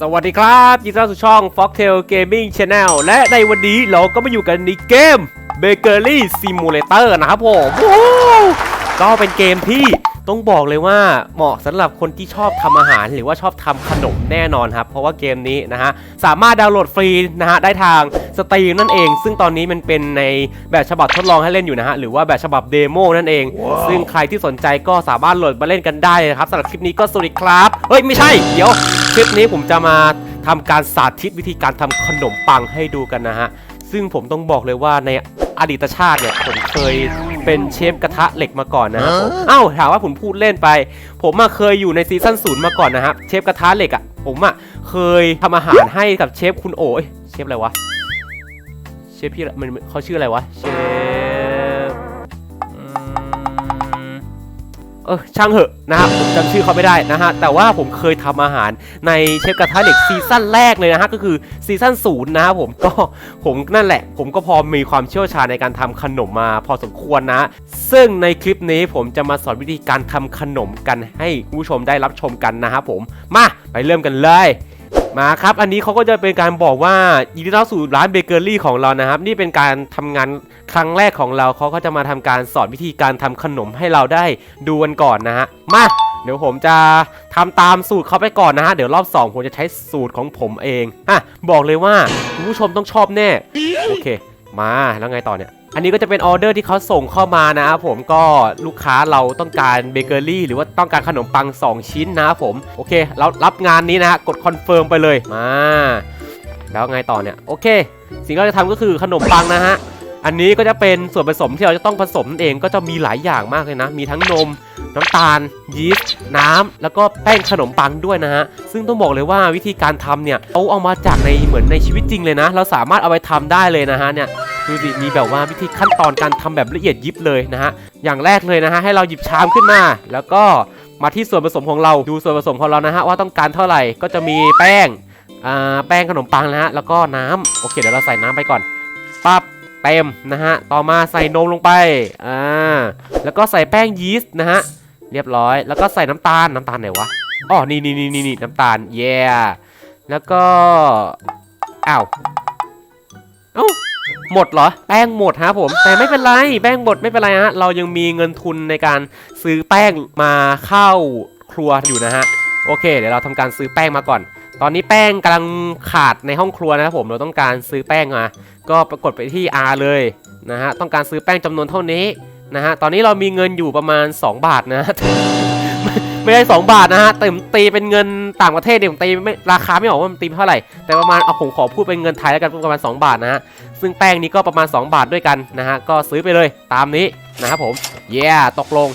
สวัสดีครับยินดีต้อนรับสู่ช่อง Foxtail Gaming Channel และในวันนี้เราก็มาอยู่กันในเกม Bakery Simulator นะครับผมโอ้โหก็เป็นเกมที่ต้องบอกเลยว่าเหมาะสำหรับคนที่ชอบทำอาหาร หรือว่าชอบทำขนมแน่นอนครับ เพราะว่าเกมนี้นะฮะ สามารถดาวน์โหลดฟรีนะฮะ ได้ทางสตรีมนั่นเอง ซึ่งตอนนี้มันเป็นในแบบฉบับทดลองให้เล่นอยู่นะฮะ หรือว่าแบบฉบับเดโมนั่นเอง ซึ่งใครที่สนใจก็สามารถโหลดมาเล่นกันได้เลยนะครับสำหรับคลิปนี้ก็สวัสดีครับ เฮ้ย ไม่ใช่ เดี๋ยว คลิปนี้ผมจะมาทำการสาธิตวิธีการทำขนมปังให้ดูกันนะฮะ ซึ่งผมต้องบอกเลยว่าในอดีตชาติเนี่ยผมเคยเป็นเชฟกระทะเหล็กมาก่อนนะครับผมเอ้าถามว่าผมพูดเล่นไป ผมอะเคยอยู่ในซีซั่นศูนย์มาก่อนนะครับเชฟกระทะเหล็กอะผมอะเคยทำอาหารให้กับเชฟคุณโอเอ้ยเชฟอะไรวะเชฟพี่อะไรมันเขาชื่ออะไรวะเชฟ เออช่างเหอะนะครับผมจำชื่อเขาไม่ได้นะฮะแต่ว่าผมเคยทำอาหารในเชฟกระทะเหล็กซีซั่นแรกเลยนะฮะก็คือซีซั่นศูนย์นะครับผมก็ผมนั่นแหละ ผมก็พอมีความเชี่ยวชาญในการทำขนมมาพอสมควรนะ ซึ่งในคลิปนี้ผมจะมาสอนวิธีการทำขนมกันให้คุณผู้ชมได้รับชมกันนะครับผมมาไปเริ่มกันเลย มาครับ อันนี้เขาก็จะเป็นการบอกว่ายินดีต้อนรับสู่ร้านเบเกอรี่ของเรานะครับ นี่เป็นการทำงานครั้งแรกของเราเขาก็จะมาทำการสอนวิธีการทำขนมให้เราได้ดูกันก่อนนะฮะ มา เดี๋ยวผมจะทำตามสูตรเขาไปก่อนนะฮะ เดี๋ยวรอบ 2 ผมจะใช้สูตรของผมเองอะบอกเลยว่าคุณผู้ชมต้องชอบแน่ โอเค มาแล้วไงต่อเนี่ย อันนี้ก็จะเป็นออเดอร์ที่เขาส่งเข้ามานะครับผมก็ลูกค้าเราต้องการเบเกอรี่หรือว่าต้องการขนมปัง 2 ชิ้นนะครับผมโอเคเรารับงานนี้นะฮะกดคอนเฟิร์มไปเลยมาแล้วไงต่อเนี่ยโอเค สิ่งที่เราจะทำก็คือขนมปังนะฮะอันนี้ก็จะเป็นส่วนผสมที่เราจะต้องผสมนั่นเองก็จะมีหลายอย่างมากเลยนะ มีทั้งนม น้ำตาล ยีสต์น้ำ แล้วก็แป้งขนมปังด้วยนะฮะ ซึ่งต้องบอกเลยว่าวิธีการทำเนี่ยเอาเอามาจากในเหมือนในชีวิตจริงเลยนะ เราสามารถเอาไปทำได้เลยนะฮะเนี่ย ดูสิมีแบบว่าวิธีขั้นตอนการทำแบบละเอียดยิบเลยนะฮะอย่างแรกเลยนะฮะให้เราหยิบชามขึ้นมา แล้วก็มาที่ส่วนผสมของเราดูส่วนผสมของเรานะฮะว่าต้องการเท่าไหร่ก็จะมีแป้งอ่าแป้งขนมปังนะฮะแล้วก็น้ำโอเคเดี๋ยวเราใส่น้ำไปก่อนปั๊บเต็มนะฮะต่อมาใส่นมลงไปอ่าแล้วก็ใส่แป้งยีสต์นะฮะเรียบร้อย แล้วก็ใส่น้ำตาลน้ำตาลไหนวะอ๋อนี่นี่นี่นี่นี่น้ำตาลเย้แล้วก็อ้าวเอ้า หมดเหรอ แป้งหมดฮะผม แต่ไม่เป็นไร แป้งหมดไม่เป็นไรฮะ เรายังมีเงินทุนในการซื้อแป้งมาเข้าครัวอยู่นะฮะ โอเค เดี๋ยวเราทำการซื้อแป้งมาก่อน ตอนนี้แป้งกำลังขาดในห้องครัวนะครับผม เราต้องการซื้อแป้งมา ก็ปรากฏไปที่ R เลยนะฮะ ต้องการซื้อแป้งจำนวนเท่านี้นะฮะ ตอนนี้เรามีเงินอยู่ประมาณ 2 บาทนะ ไม่ไม่ได้ 2 บาทนะฮะแต่ผมตีเป็นเงินต่างประเทศเดี๋ยวผมตีไม่ราคาไม่ออกว่ามันตีเท่าไหร่ แต่ประมาณเอาผมขอพูดเป็นเงินไทยแล้วกันประมาณ 2 บาทนะฮะ ซึ่งแป้งนี้ก็ประมาณ 2 บาทด้วยกันนะฮะ ก็ซื้อไปเลยตามนี้นะครับผม เย้ตกลง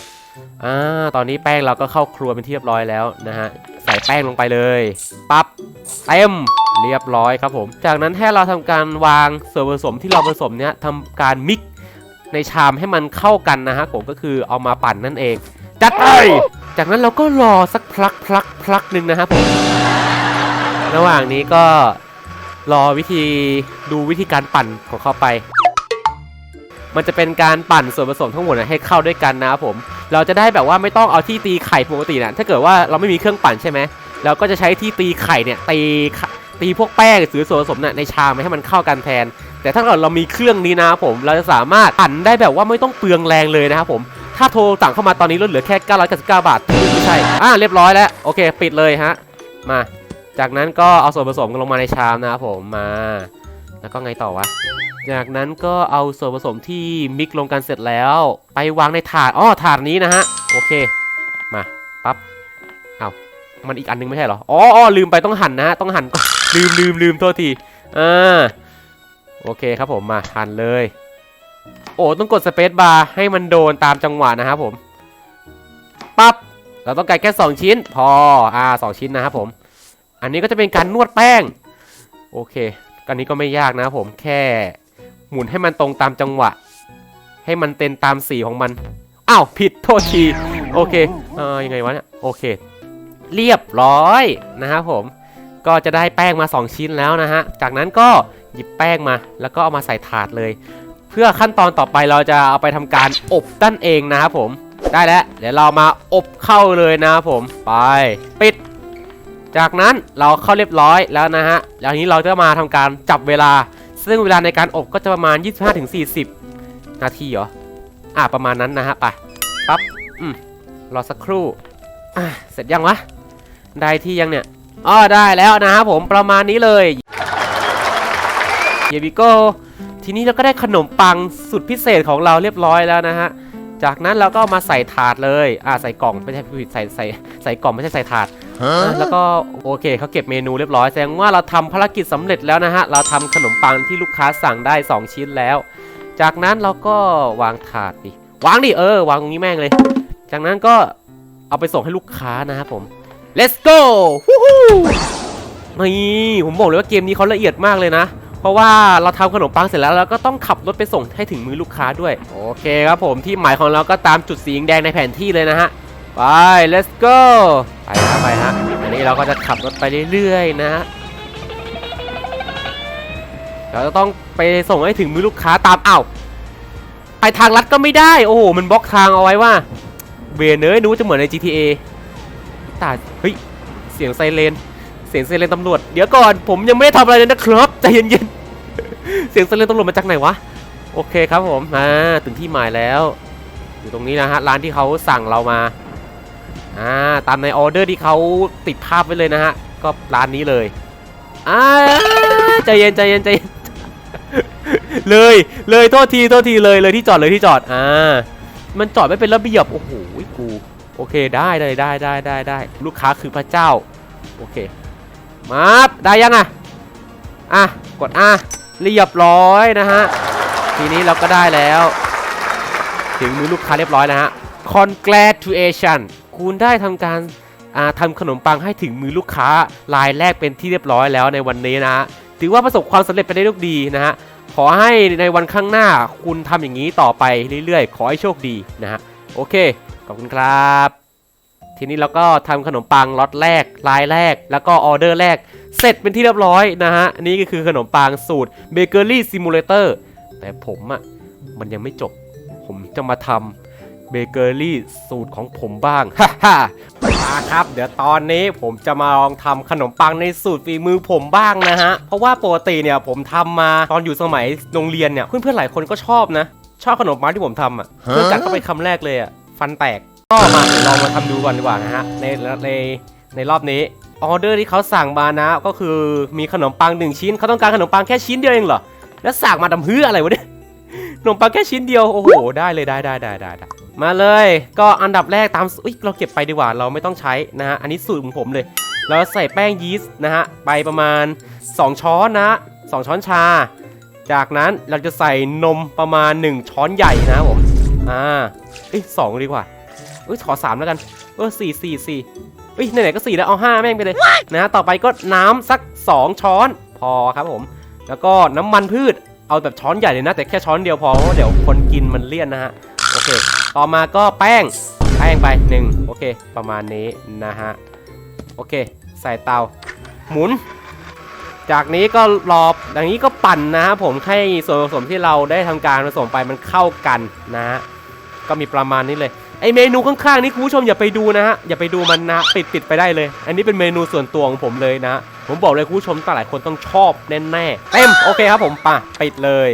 อ่า ตอนนี้แป้งเราก็เข้าครัวเป็นที่เรียบร้อยแล้วนะฮะ ใส่แป้งลงไปเลย ปั๊บ เต็ม เรียบร้อยครับผม จากนั้นให้เราทำการวางส่วนผสมที่เราผสมเนี้ยทำการมิกในชามให้มันเข้ากันนะฮะผมก็คือเอามาปั่นนั่นเอง จัดไป จากนั้นเราก็รอสักพลักพลักพลักหนึ่งนะครับผม ระหว่างนี้ก็รอวิธีดูวิธีการปั่นของเขาไป มันจะเป็นการปั่นส่วนผสมทั้งหมดนะให้เข้าด้วยกันนะครับผม เราจะได้แบบว่าไม่ต้องเอาที่ตีไข่ปกตินะถ้าเกิดว่าเราไม่มีเครื่องปั่นใช่ไหมเราก็จะใช้ที่ตีไข่เนี่ยตีตีพวกแป้งหรือส่วนผสมเนี่ยในชามให้มันเข้ากันแทน แต่ถ้าเกิดเรามีเครื่องนี้นะครับผม เราจะสามารถปั่นได้แบบว่าไม่ต้องเปลืองแรงเลยนะครับผม ถ้าโทรสั่งเข้ามาตอนนี้ลดเหลือแค่ 999 บาทไม่ใช่ อ่าเรียบร้อยแล้ว โอเค ปิดเลยฮะ มา จากนั้นก็เอาส่วนผสมกันลงมาในชามนะครับผมมา แล้วก็ไงต่อวะ จากนั้นก็เอาส่วนผสมที่มิกลงกันเสร็จแล้ว ไปวางในถาดอ้อถาดนี้นะฮะ โอเค มาปั๊บเอามันอีกอันนึงไม่ใช่เหรอ อ๋ออ๋อลืมไปต้องหั่นนะฮะ ต้องหั่นก่อนลืมลืมลืมโทษที อ่า โอเคครับผมมาหั่นเลย โอ้ต้องกดสเปซบาร์ให้มันโดนตามจังหวะนะครับผมปั๊บเราต้องการแค่ 2 ชิ้น พออ่าสชิ้นนะครับผม อันนี้ก็จะเป็นการนวดแป้ง โอเคอันนี้ก็ไม่ยากนะครับผมแค่หมุนให้มันตรงตามจังหวะ ให้มันเต็นตามสีของมันอ้าวผิดโทษทีโอเคเออยังไงวะเนี่ยโอเค เรียบร้อยนะครับผมก็จะได้แป้งมา 2 ชิ้นแล้วนะฮะ จากนั้นก็หยิบแป้งมาแล้วก็เอามาใส่ถาดเลย เพื่อขั้นตอนต่อไปเราจะเอาไปทำการอบด้านเองนะครับผมได้แล้ว เดี๋ยวเรามาอบเข้าเลยนะครับผมไปปิด จากนั้นเราเข้าเรียบร้อยแล้วนะฮะแล้วนี้เราจะมาทำการจับเวลา ซึ่งเวลาในการอบก็จะประมาณ 25-40 นาทีเหรออ่าประมาณนั้นนะฮะไปปั๊บอืมรอสักครู่อ่าเสร็จยังวะได้ที่ยังเนี่ยอ๋อได้แล้วนะครับผมประมาณนี้เลยเยบิโก ทีนี้เราก็ได้ขนมปังสุดพิเศษของเราเรียบร้อยแล้วนะฮะ จากนั้นเราก็เอามาใส่ถาดเลย อ่าใส่กล่องไม่ใช่ผิดใส่ใส่ใส่กล่องไม่ใช่ใส่ถาดอะแล้วก็โอเคเขาเก็บเมนูเรียบร้อยแสดงว่าเราทำภารกิจสำเร็จแล้วนะฮะ เราทำขนมปังที่ลูกค้าสั่งได้ 2 ชิ้นแล้ว จากนั้นเราก็วางถาดดิ วางดิเออ วางตรงนี้แม่งเลย จากนั้นก็เอาไปส่งให้ลูกค้านะครับผม let's go ฮู้ฮู้นี่ผมบอกเลยว่าเกมนี้เขาละเอียดมากเลยนะ เพราะว่าเราทำขนมปังเสร็จแล้วเราก็ต้องขับรถไปส่งให้ถึงมือลูกค้าด้วย โอเคครับผมที่หมายของเราก็ตามจุดสีแดงในแผนที่เลยนะฮะ ไป let's go ไปฮะไปฮะอันนี้เราก็จะขับรถไปเรื่อยๆนะฮะเราจะต้องไปส่งให้ถึงมือลูกค้าตามอ้าวไปทางลัดก็ไม่ได้ โอ้โห มันบล็อกทางเอาไว้ว่าเวรเนยนู้จะเหมือนใน GTA ตาเฮ้ย เสียงไซเรน เสียงไซเรนตำรวจ เดี๋ยวก่อน ผมยังไม่ได้ทำอะไรเลยนะครับใจเย็นๆ เสียงไซเรนตำรวจมาจากไหนวะ โอเคครับผม อ่า ถึงที่หมายแล้ว อยู่ตรงนี้นะฮะ ร้านที่เขาสั่งเรามา อ่า ตามในออเดอร์ที่เขาติดภาพไว้เลยนะฮะ ก็ร้านนี้เลย อ่า ใจเย็นใจเย็นใจเย็น เลย เลยโทษทีโทษทีเลยเลยที่จอดเลยที่จอด อ่า มันจอดไม่เป็นระเบียบ โอ้โห กู โอเค ได้ได้ได้ได้ได้ได้ลูกค้าคือพระเจ้า โอเค มาบได้ยังอะ อะ กดอะเรียบร้อยนะฮะ ทีนี้เราก็ได้แล้ว ถึงมือลูกค้าเรียบร้อยนะฮะ congratulation คุณได้ทำการทำขนมปังให้ถึงมือลูกค้ารายแรกเป็นที่เรียบร้อยแล้วในวันนี้นะฮะ ถือว่าประสบความสำเร็จไปได้ด้วยดีนะฮะ ขอให้ในวันข้างหน้าคุณทำอย่างนี้ต่อไปเรื่อยๆ ขอให้โชคดีนะฮะ โอเค ขอบคุณครับ ทีนี้เราก็ทำขนมปังล็อตแรกรายแรก แล้วก็ออเดอร์แรก เสร็จเป็นที่เรียบร้อยนะฮะอันนี่ก็คือขนมปังสูตรเบเกอรี่ซิมูเลเตอร์แต่ผมอะ่ะมันยังไม่จบ ผมจะมาทำเบเกอรี่สูตรของผมบ้างฮ่าฮ่ามาครับ เดี๋ยวตอนนี้ผมจะมาลองทำขนมปังในสูตรฝีมือผมบ้างนะฮะ เพราะว่าปกติเนี่ยผมทำมาตอนอยู่สมัยโรงเรียนเนี่ยเพื่อนๆหลายคนก็ชอบนะ ชอบขนมปังที่ผมทำอะเพื่อนกัดเข้าไปคำแรกเลยอะฟันแตก ก็มาลองมาทำดูก่อนดีกว่านะฮะในในในรอบนี้ออเดอร์ที่เขาสั่งมานะ ก็คือมีขนมปังหนึ่งชิ้นเขาต้องการขนมปังแค่ชิ้นเดียวเองเหรอแล้วสั่งมาทำเพื่ออะไรวะเนี่ยขนมปังแค่ชิ้นเดียวโอ้โหได้เลยได้ได้ได้ได้มาเลย ก็อันดับแรกตามอุ้ยเราเก็บไปดีกว่าเราไม่ต้องใช้นะฮะอันนี้สูตรของผมเลยเราใส่แป้งยีสต์นะฮะไปประมาณ 2 ช้อนนะ2ช้อนชา จากนั้นเราจะใส่นมประมาณ 1 ช้อนใหญ่นะผมอ่าเอ้ยสองดีกว่า อ้ยขอสามแล้วกันเออสี่สี่สี่เอ้ยไหนๆก็สี่แล้วเอาห้าแม่งไปเลยนะต่อไปก็น้ำสัก 2 ช้อนพอครับผม แล้วก็น้ำมันพืชเอาแบบช้อนใหญ่เลยนะ แต่แค่ช้อนเดียวพอเพราะว่าเดี๋ยวคนกินมันเลี่ยนนะฮะโอเค ต่อมาก็แป้งแป้งไปหนึ่งโอเค ประมาณนี้นะฮะโอเค ใส่เตาหมุน จากนี้ก็รออย่างนี้ก็ปั่นนะฮะผมให้ส่วนผสมที่เราได้ทำการผสมไปมันเข้ากันนะฮะก็มีประมาณนี้เลย ไอเมนูข้างๆนี่คุณผู้ชมอย่าไปดูนะฮะอย่าไปดูมันนะปิดปิดไปได้เลย อันนี้เป็นเมนูส่วนตัวของผมเลยนะผมบอกเลยคุณผู้ชมหลายคนต้องชอบแน่ๆเต็มโอเคครับผมป่ะปิดเลย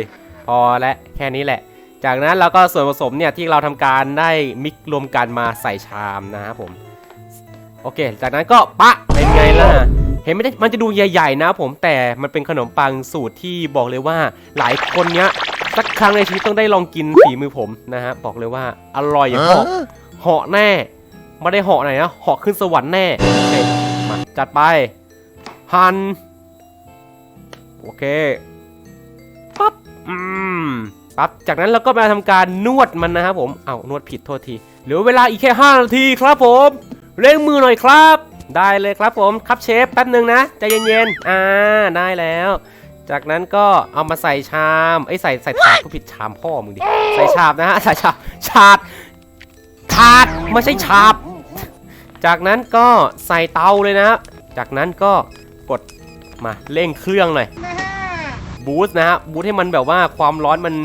พอและแค่นี้แหละ จากนั้นเราก็ส่วนผสมเนี่ยที่เราทำการได้มิกรวมกันมาใส่ชามนะครับผมโอเค จากนั้นก็ปะเป็นไงล่ะเห็นไหมมันจะดูใหญ่ ๆ นะผมแต่มันเป็นขนมปังสูตรที่บอกเลยว่าหลายคนเนี้ย สักครั้งในชีวิตต้องได้ลองกินฝีมือผมนะฮะบอกเลยว่าอร่อยเหาะเหาะแน่ไม่ได้เหาะไหนนะเหาะขึ้นสวรรค์แน่โอเคมาจัดไปหันโอเคปั๊บอืมปั๊บจากนั้นเราก็มาทำการนวดมันนะครับผมเอ้านวดผิดโทษทีเหลือเวลาอีกแค่ 5 นาทีครับผมเร่งมือหน่อยครับ ได้เลยครับผมครับเชฟแป๊บหนึ่งนะใจเย็นๆอ่าได้แล้ว จากนั้นก็เอามาใส่ชามไอ้ใส่ใส่ถาดก็ผิดชามพ่อมึงดิใส่ชามนะฮะใส่ชามชาดถาดไม่ใช่ชาบ จากนั้นก็ใส่เตาเลยนะ จากนั้นก็กดมาเร่งเครื่องหน่อยบูสต์นะฮะบูสต์ให้มันแบบว่าความร้อนมัน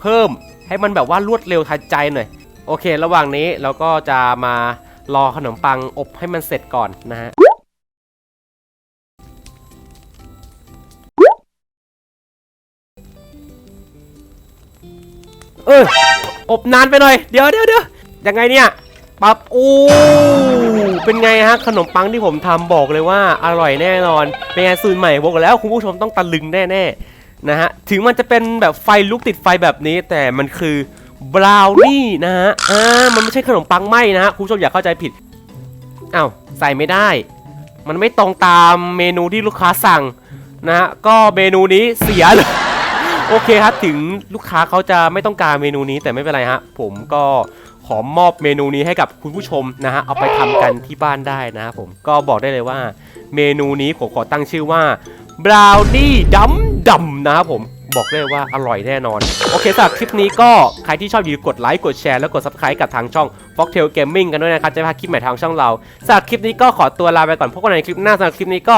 เพิ่ม ให้มันแบบว่ารวดเร็วทันใจหน่อยโอเค ระหว่างนี้เราก็จะมารอขนมปังอบให้มันเสร็จก่อนนะฮะ เอออบนานไปหน่อย เดี๋ยวเดี๋ยวเดี๋ยวยังไงเนี่ยปั๊บโอ้เป็นไงฮะขนมปังที่ผมทำบอกเลยว่าอร่อยแน่นอน เป็นไงสูตรใหม่บอกแล้วคุณผู้ชมต้องตะลึงแน่ๆนะฮะถึงมันจะเป็นแบบไฟลุกติดไฟแบบนี้ แต่มันคือบราวนี่นะฮะอ่ามันไม่ใช่ขนมปังไหมนะฮะคุณผู้ชมอย่าเข้าใจผิดอ้าวใส่ไม่ได้ มันไม่ตรงตามเมนูที่ลูกค้าสั่งนะฮะก็เมนูนี้เสียเลย โอเคครับถึงลูกค้าเขาจะไม่ต้องการเมนูนี้แต่ไม่เป็นไรฮะผมก็ขอมอบเมนูนี้ให้กับคุณผู้ชมนะฮะเอาไปทำกันที่บ้านได้นะครับผมก็บอกได้เลยว่า เมนูนี้ผมขอตั้งชื่อว่าบราวนี่ดัมดัมนะครับผมบอกได้เลยว่าอร่อยแน่นอน โอเคสำหรับคลิปนี้ก็ใครที่ชอบอยู่กดไลค์กดแชร์แล้วกด subscribe กับทางช่อง Foxtail Gaming กันด้วยนะครับ จะพาคลิปใหม่ทางช่องเราสำหรับคลิปนี้ก็ขอตัวลาไปก่อนพบกันในคลิปหน้าสำหรับคลิปนี้ก็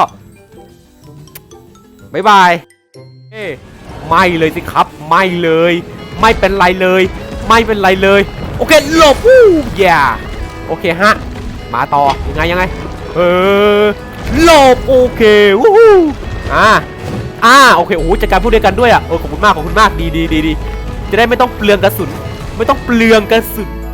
บ๊ายบายเอ้ ไม่เลยสิครับ ไม่เลย ไม่เป็นไรเลย ไม่เป็นไรเลย โอเคหลบอู้ย่าโอเคฮะ มาต่อยังไงยังไง เออหลบโอเควู้ฮู้อ่าอ่าโอเคโอ้โหจัดการพูดด้วยกันด้วยอะโอ้ขอบคุณมากขอบคุณมากดีดีดีดีจะได้ไม่ต้องเปลืองกระสุน ไม่ต้องเปลืองกระสุน